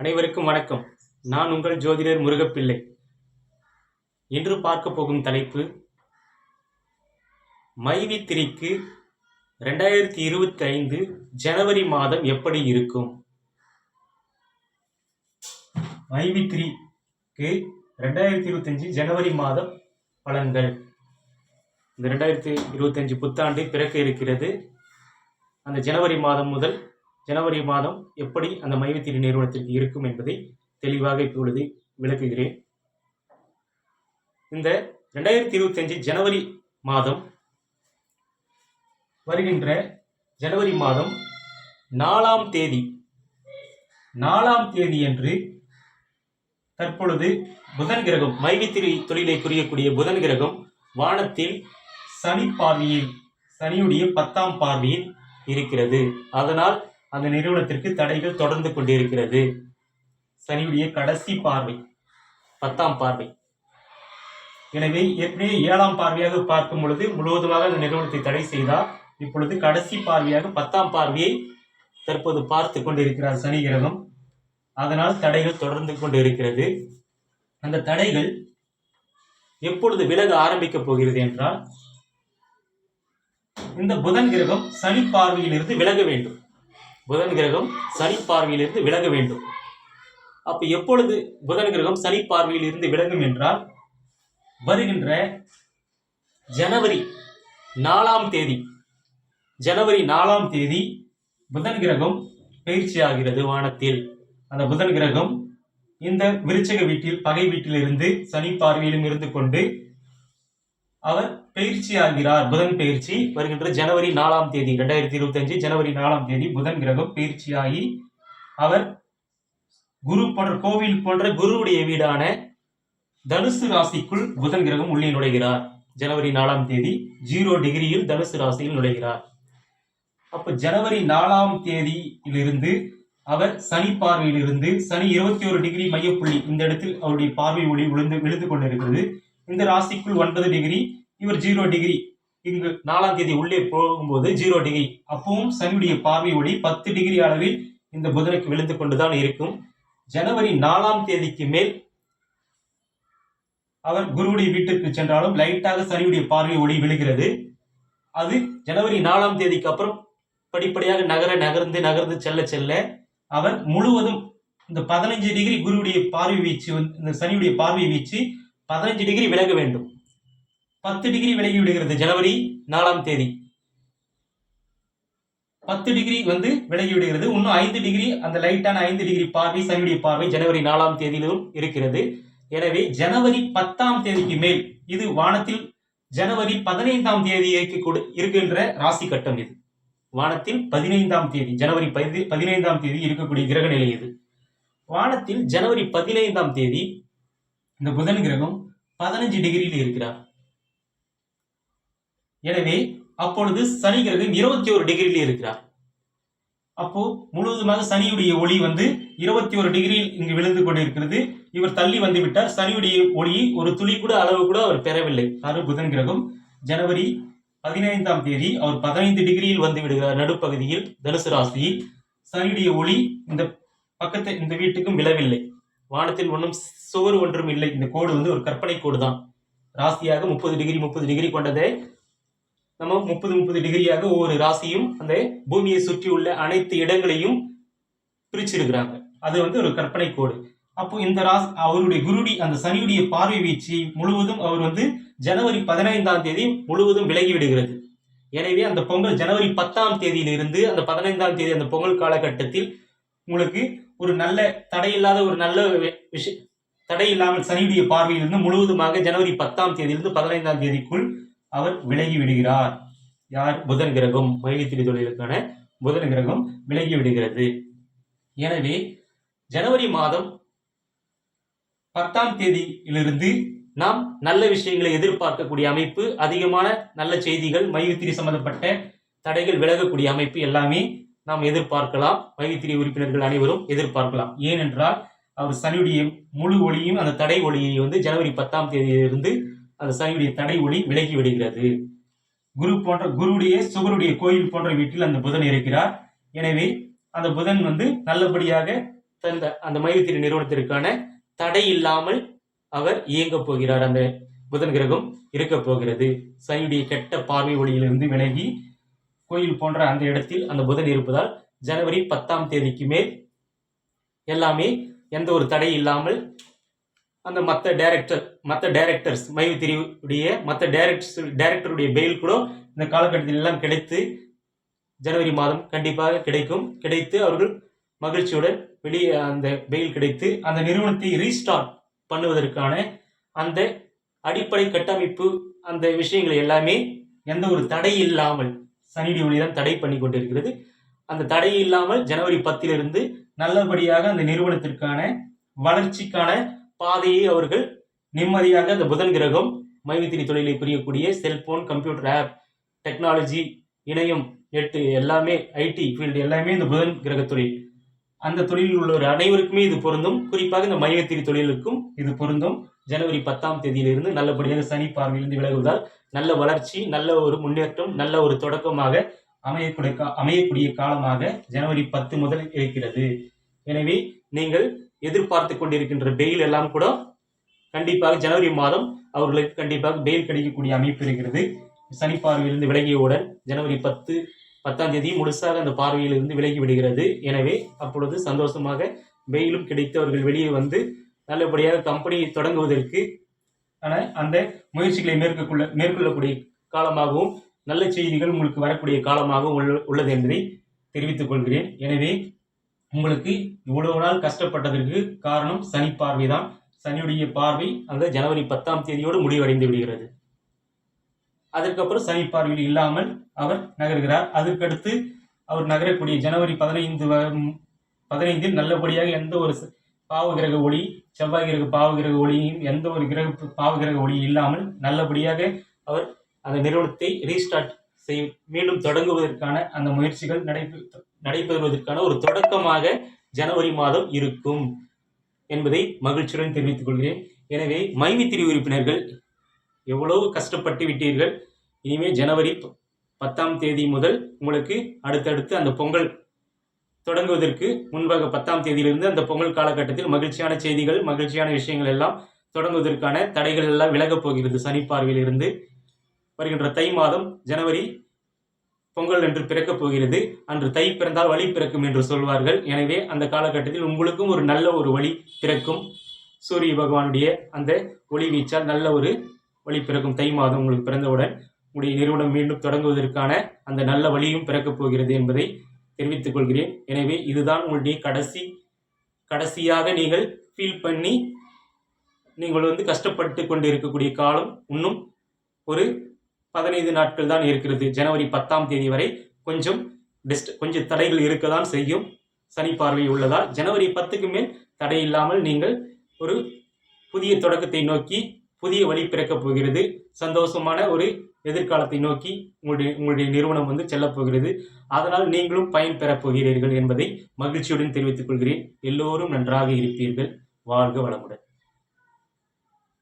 அனைவருக்கும் வணக்கம். நான் உங்கள் ஜோதிடர் முருகப்பிள்ளை. இன்று பார்க்க போகும் தலைப்பு மைவித்திரிக்கு ரெண்டாயிரத்தி இருபத்தி ஐந்து ஜனவரி மாதம் எப்படி இருக்கும்? மைவித்திரிக்கு ரெண்டாயிரத்தி இருபத்தஞ்சு ஜனவரி மாதம் பலன்கள். இந்த ரெண்டாயிரத்தி இருபத்தஞ்சு புத்தாண்டு பிறக்க இருக்கிறது. அந்த ஜனவரி மாதம் முதல் ஜனவரி மாதம் எப்படி அந்த மைவித்திரி நிறுவனத்திற்கு இருக்கும் என்பதை தெளிவாக இப்பொழுது விளக்குகிறேன். இந்த ரெண்டாயிரத்தி இருபத்தஞ்சு ஜனவரி மாதம் வருகின்ற ஜனவரி மாதம் நாலாம் தேதி நாலாம் தேதி என்று தற்பொழுது புதன் கிரகம் மைவித்திரி தொழிலை புரியக்கூடிய புதன் கிரகம் வானத்தில் சனி பார்வையில் சனியுடைய பத்தாம் பார்வையில் இருக்கிறது. அதனால் அந்த நிறுவனத்திற்கு தடைகள் தொடர்ந்து கொண்டிருக்கிறது. சனியுடைய கடைசி பார்வை பத்தாம் பார்வை. எனவே ஏற்கனவே ஏழாம் பார்வையாக பார்க்கும் பொழுது முழுவதுமாக அந்த நிறுவனத்தை தடை செய்தார். இப்பொழுது கடைசி பார்வையாக பத்தாம் பார்வையை தற்போது பார்த்து கொண்டிருக்கிறார் சனி கிரகம். அதனால் தடைகள் தொடர்ந்து கொண்டிருக்கிறது. அந்த தடைகள் எப்பொழுது விலக ஆரம்பிக்கப் போகிறது என்றால் இந்த புதன் கிரகம் சனி பார்வையிலிருந்து விலக வேண்டும். புதன் கிரகம் சனி பார்வையிலிருந்து விலக வேண்டும். அப்ப எப்பொழுது புதன் கிரகம் சனி பார்வையிலிருந்து விலகும் என்றால் வருகின்ற ஜனவரி நாலாம் தேதி ஜனவரி நாலாம் தேதி புதன் கிரகம் பயிற்சி ஆகிறது வானத்தில். அந்த புதன் கிரகம் இந்த விருச்சக வீட்டில் பகை வீட்டிலிருந்து சனி பார்வையிலும் இருந்து கொண்டு அவர் பயிற்சி ஆகிறார். புதன் பயிற்சி வருகின்ற ஜனவரி நாலாம் தேதி ரெண்டாயிரத்தி இருபத்தி அஞ்சு ஜனவரி நாலாம் தேதி புதன் கிரகம் பயிற்சியாகி அவர் குரு போன்ற கோவில் போன்ற குருவுடைய வீடான தனுசு ராசிக்குள் புதன் கிரகம் உள்ளே நுழைகிறார். ஜனவரி நாலாம் தேதி ஜீரோ டிகிரியில் தனுசு ராசியில் நுழைகிறார். அப்ப ஜனவரி நாலாம் தேதியிலிருந்து அவர் சனி பார்வையிலிருந்து சனி இருபத்தி ஒரு டிகிரி மையப்புள்ளி இந்த இடத்தில் அவருடைய பார்வை ஒளி விழுந்து விழுந்து கொண்டிருக்கிறது. இந்த ராசிக்குள் ஒன்பது டிகிரி இவர் ஜீரோ டிகிரி இங்கு நாலாம் தேதி உள்ளே போகும்போது ஜீரோ டிகிரி அப்பவும் சனியுடைய பார்வை ஒளி பத்து டிகிரி அளவில் இந்த புதனுக்கு விழுந்து கொண்டுதான் இருக்கும். ஜனவரி நாலாம் தேதிக்கு மேல் அவர் குருவுடைய வீட்டிற்கு சென்றாலும் லைட்டாக சனியுடைய பார்வை ஒளி விழுகிறது. அது ஜனவரி நாலாம் தேதிக்கு அப்புறம் படிப்படியாக நகர நகர்ந்து நகர்ந்து செல்ல செல்ல அவர் முழுவதும் இந்த பதினஞ்சு டிகிரி குருவுடைய பார்வை வீச்சு இந்த சனியுடைய பார்வை வீச்சு பதினஞ்சு டிகிரி விலக வேண்டும். பத்து டிகிரி விலகி விடுகிறது. ஜனவரி நாலாம் தேதி. பத்து டிகிரி வந்து விலகி விடுகிறது. இன்னும் ஐந்து டிகிரி அந்த லைட்டான ஐந்து டிகிரி பார்வை சனியுடைய பார்வை ஜனவரி நாலாம் தேதியிலும் இருக்கிறது. எனவே ஜனவரி பத்தாம் தேதிக்கு மேல் இது வானத்தில் ஜனவரி பதினைந்தாம் தேதி இருக்கின்ற ராசி கட்டம் இது. வானத்தில் பதினைந்தாம் தேதி ஜனவரி பதி பதினைந்தாம் தேதி இருக்கக்கூடிய கிரக நிலை இது. வானத்தில் ஜனவரி பதினைந்தாம் தேதி இந்த புதன் கிரகம் பதினஞ்சு டிகிரியில் இருக்கிறார். எனவே அப்பொழுது சனி கிரகம் இருபத்தி ஒரு டிகிரியில் இருக்கிறார். அப்போ முழுவதுமாக சனியுடைய ஒளி வந்து இருபத்தி ஒரு டிகிரியில் இங்கு விழுந்து கொண்டிருக்கிறது. இவர் தள்ளி வந்து விட்டார். சனியுடைய ஒளி ஒரு துளி கூட அளவு கூட அவர் பெறவில்லை. அது புதன் கிரகம் ஜனவரி பதினைந்தாம் தேதி அவர் பதினைந்து டிகிரியில் வந்து விடுகிறார். நடுப்பகுதியில் தனுசு ராசியில் சனியுடைய ஒளி இந்த பக்கத்து இந்த வீட்டுக்கும் விழவில்லை. வானத்தில் ஒன்றும் சுவர் ஒன்றும் இல்லை. இந்த கோடு வந்து ஒரு கற்பனை கோடு தான் ராசியாக முப்பது டிகிரி முப்பது டிகிரி கொண்டதை நம்ம முப்பது முப்பது டிகிரியாக ஒவ்வொரு ராசியும் அந்த பூமியை சுற்றி உள்ள அனைத்து இடங்களையும் பிரிச்சிருக்கிறாங்க. அது வந்து ஒரு கற்பனை கோடு அப்போ இந்த ராசி அவருடைய குருடி அந்த சனியுடைய பார்வை வீச்சு முழுவதும் அவர் வந்து ஜனவரி பதினைந்தாம் தேதி முழுவதும் விலகி விடுகிறது. எனவே அந்த பொங்கல் ஜனவரி பத்தாம் தேதியிலிருந்து அந்த பதினைந்தாம் தேதி அந்த பொங்கல் காலகட்டத்தில் உங்களுக்கு ஒரு நல்ல தடையில்லாத ஒரு நல்ல விஷய தடை இல்லாமல் சனியுடைய பார்வையிலிருந்து முழுவதுமாக ஜனவரி பத்தாம் தேதியிலிருந்து பதினைந்தாம் தேதிக்குள் அவர் விலகி விடுகிறார் யார்? புதன் கிரகம். மையத்திரி தொழிலுக்கான புதன் கிரகம் விலகி விடுகிறது எனவே ஜனவரி மாதம் பத்தாம் தேதியிலிருந்து நாம் நல்ல விஷயங்களை எதிர்பார்க்கக்கூடிய அமைப்பு அதிகமான நல்ல செய்திகள் மையத்திரி சம்பந்தப்பட்ட தடைகள் விலகக்கூடிய அமைப்பு எல்லாமே நாம் எதிர்பார்க்கலாம். மையத்திரி உறுப்பினர்கள் அனைவரும் எதிர்பார்க்கலாம். ஏனென்றால் அவர் சனியுடைய முழு ஒளியும் அந்த தடை ஒளியை வந்து ஜனவரி பத்தாம் தேதியிலிருந்து அந்த சனியுடைய தடை ஒளி விலகி விடுகிறது. குரு போன்ற குருவுடைய சுகருடைய கோயில் போன்ற வீட்டில் அந்த புதன் இருக்கிறார். எனவே அந்த புதன் வந்து நல்லபடியாக தந்த அந்த மையத்திரி நிறுவனத்திற்கான தடை இல்லாமல் அவர் இயங்க போகிறார். அந்த புதன் கிரகம் இருக்க போகிறது. சனியுடைய கெட்ட பார்வை ஒளியிலிருந்து விலகி கோயில் போன்ற அந்த இடத்தில் அந்த புதன் இருப்பதால் ஜனவரி பத்தாம் தேதிக்கு மேல் எல்லாமே எந்த ஒரு தடை இல்லாமல் அந்த மற்ற டைரக்டர் மற்ற டைரக்டர்ஸ் மைவித்திரியுடைய மற்ற டைரக்டர்ஸ் டைரக்டருடைய பெயில் கூட இந்த காலகட்டத்தில் எல்லாம் கிடைத்து ஜனவரி மாதம் கண்டிப்பாக கிடைக்கும். கிடைத்து அவர்கள் மகிழ்ச்சியுடன் வெளியே அந்த பெயில் கிடைத்து அந்த நிறுவனத்தை ரீஸ்டார்ட் பண்ணுவதற்கான அந்த அடிப்படை கட்டமைப்பு அந்த விஷயங்கள் எல்லாமே எந்த ஒரு தடை இல்லாமல் சனியுடைய ஒளிதான் தடை பண்ணி கொண்டிருக்கிறது. அந்த தடை இல்லாமல் ஜனவரி பத்திலிருந்து நல்லபடியாக அந்த நிறுவனத்திற்கான வளர்ச்சிக்கான பாதையை அவர்கள் நிம்மதியாக அந்த புதன் கிரகம் மைவித்திரி தொழிலை புரியக்கூடிய செல்போன் கம்ப்யூட்டர் ஆப் டெக்னாலஜி இணையம் நெட்டு எல்லாமே ஐடி ஃபீல்டு எல்லாமே இந்த புதன் கிரக தொழில். அந்த தொழிலில் உள்ளவர் அனைவருக்குமே இது பொருந்தும். குறிப்பாக இந்த மையத்திரி தொழிலுக்கும் இது பொருந்தும். ஜனவரி பத்தாம் தேதியிலிருந்து நல்லபடியாக சனி பார்வையிலிருந்து விலகுவதால் நல்ல வளர்ச்சி நல்ல ஒரு முன்னேற்றம் நல்ல ஒரு தொடக்கமாக அமையக்கூடிய கா- அமையக்கூடிய காலமாக ஜனவரி பத்து முதல் இருக்கிறது. எனவே நீங்கள் எதிர்பார்த்து கொண்டிருக்கின்ற பெயில் எல்லாம் கூட கண்டிப்பாக ஜனவரி மாதம் அவர்களுக்கு கண்டிப்பாக பெயில் கிடைக்கக்கூடிய அமைப்பு இருக்கிறது. சனி பார்வையிலிருந்து விலகியவுடன் ஜனவரி பத்து பத்தாம் தேதி முழுசாக அந்த பார்வையிலிருந்து விலகி விடுகிறது. எனவே அப்பொழுது சந்தோஷமாக பெயிலும் கிடைத்து அவர்கள் வெளியே வந்து நல்லபடியாக கம்பெனி தொடங்குவதற்கு ஆன அந்த முயற்சிகளை மேற்கொள்ள மேற்கொள்ளக்கூடிய காலமாகவும் நல்ல செய்திகள் உங்களுக்கு வரக்கூடிய காலமாகவும் உள்ள- உள்ளது என்பதை தெரிவித்துக் கொள்கிறேன். எனவே உங்களுக்கு இவ்வளவு நாள் கஷ்டப்பட்டதற்கு காரணம் சனி பார்வை தான் சனியுடைய பார்வை அந்த ஜனவரி பத்தாம் தேதியோடு முடிவடைந்து விடுகிறது. அதற்கப்புறம் சனி பார்வையில் இல்லாமல் அவர் நகர்கிறார். அதற்கடுத்து அவர் நகரக்கூடிய ஜனவரி பதினைந்து பதினைந்தில் நல்லபடியாக எந்த ஒரு பாவகிரக பாவ கிரக ஒளி செவ்வாய் கிரக பாவ கிரக ஒளியும் எந்த ஒரு கிரக பாவ கிரக இல்லாமல் நல்லபடியாக அவர் அந்த நிறுவனத்தை ரீஸ்டார்ட் செய் மீண்டும் தொடங்குவதற்கான அந்த முயற்சிகள் நடைபெ நடைபெறுவதற்கான ஒரு தொடக்கமாக ஜனவரி மாதம் இருக்கும் என்பதை மகிழ்ச்சியுடன் தெரிவித்துக் கொள்கிறேன். எனவே மைவித்திரி உறுப்பினர்கள் எவ்வளவு கஷ்டப்பட்டு விட்டீர்கள்? இனிமே ஜனவரி பத்தாம் தேதி முதல் உங்களுக்கு அடுத்தடுத்து அந்த பொங்கல் தொடங்குவதற்கு முன்பாக பத்தாம் தேதியிலிருந்து அந்த பொங்கல் காலகட்டத்தில் மகிழ்ச்சியான செய்திகள் மகிழ்ச்சியான விஷயங்கள் எல்லாம் தொடங்குவதற்கான தடைகள் எல்லாம் விலகப் போகிறது சனி பார்வையிலிருந்து வருகின்ற தை மாதம் ஜனவரி பொங்கல் என்று பிறக்கப் போகிறது. அன்று தை பிறந்தால் வழி பிறக்கும் என்று சொல்வார்கள். எனவே அந்த காலகட்டத்தில் உங்களுக்கும் ஒரு நல்ல ஒரு வழி பிறக்கும். சூரிய பகவானுடைய அந்த ஒளி வீச்சால் நல்ல ஒரு வழி பிறக்கும். தை மாதம் உங்களுக்கு பிறந்தவுடன் உங்களுடைய நிறுவனம் மீண்டும் தொடங்குவதற்கான அந்த நல்ல வழியும் பிறக்கப் போகிறது என்பதை தெரிவித்துக் கொள்கிறேன். எனவே இதுதான் உங்களுடைய கடைசி கடைசியாக நீங்கள் ஃபீல் பண்ணி நீங்கள் வந்து கஷ்டப்பட்டு கொண்டு இருக்கக்கூடிய காலம். இன்னும் ஒரு பதினைந்து நாட்கள் தான் இருக்கிறது. ஜனவரி பத்தாம் தேதி வரை கொஞ்சம் டிஸ்ட் கொஞ்சம் தடைகள் இருக்க தான் செய்யும். சனி பார்வை உள்ளதால் ஜனவரி பத்துக்கு மேல் தடை இல்லாமல் நீங்கள் ஒரு புதிய தொடக்கத்தை நோக்கி புதிய வழி பிறக்கப் போகிறது. சந்தோஷமான ஒரு எதிர்காலத்தை நோக்கி உங்களுடைய உங்களுடைய நிறுவனம் வந்து செல்லப் போகிறது. அதனால் நீங்களும் பயன் பெறப் போகிறீர்கள் என்பதை மகிழ்ச்சியுடன் தெரிவித்துக் கொள்கிறேன். எல்லோரும் நன்றாக இருப்பீர்கள். வாழ்க வளமுடன்.